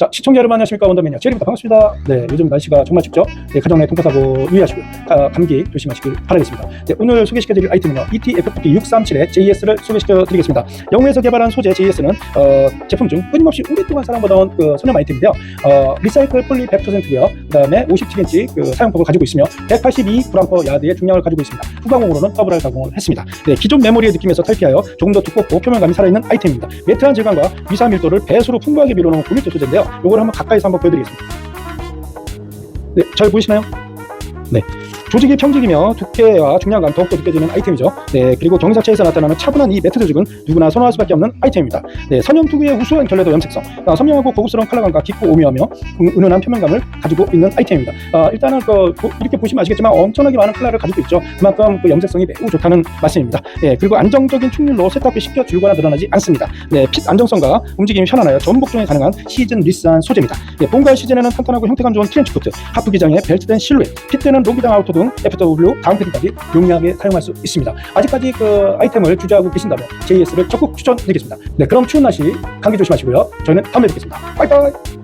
자, 시청자 여러분 안녕하십니까 원더맨이요. 제리입니다. 반갑습니다. 네, 요즘 날씨가 정말 춥죠? 네, 가정 내 통과사고 유의하시고요. 가- 감기 조심하시길 바라겠습니다. 네, 오늘 소개시켜드릴 아이템은요. E ETFP637의 JS를 소개시켜드리겠습니다. 영국에서 개발한 소재 JS는 어, 제품 중 끊임없이 오랫동안 사랑받아온 그 소념 아이템인데요. 어, 리사이클 폴리 100%고요. 그 다음에 57인치 그 사용법을 가지고 있으며 182g 야드의 중량을 가지고 있습니다. 후가공으로는 더블 R 가공을 했습니다. 네, 기존 메모리의 느낌에서 탈피하여 조금 더 두껍고 표면감이 살아있는 아이템입니다. 매트한 질감과 미사 밀도를 배수로 풍부하게 밀어놓은 고밀도 소재인데요. 이걸 한번 가까이서 한번 보여드리겠습니다. 네, 잘 보이시나요? 네. 조직이 평직이며 두께와 중량감 더욱더 느껴지는 아이템이죠. 네, 그리고 경기 자체에서 나타나는 차분한 이 매트 조직은 누구나 선호할 수밖에 없는 아이템입니다. 네, 선형 특유의 우수한 결례도 염색성, 아, 선명하고 고급스러운 컬러감과 깊고 오묘하며 은- 은은한 표면감을 가지고 있는 아이템입니다. 아, 일단은 그 보- 이렇게 보시면 아시겠지만 엄청나게 많은 컬러를 가지고 있죠. 그만큼 그 염색성이 매우 좋다는 말씀입니다. 예, 그리고 안정적인 충률로 세탁이 쉽게 줄거나 늘어나지 않습니다. 네, 핏 안정성과 움직임이 편안하여 전복종에 가능한 시즌 리스한 소재입니다. 예, 봄가을 시즌에는 탄탄하고 형태감 좋은 트렌치 코트, 하프 기장의 벨트된 실루엣, 핏대는 로기장 아우터 등 FW 다운 패딩까지 용이하게 사용할 수 있습니다. 아직까지 그 아이템을 주저하고 계신다면 JS를 적극 추천드리겠습니다. 네, 그럼 추운 날씨 감기 조심하시고요. 저희는 다음에 뵙겠습니다. 빠이빠이.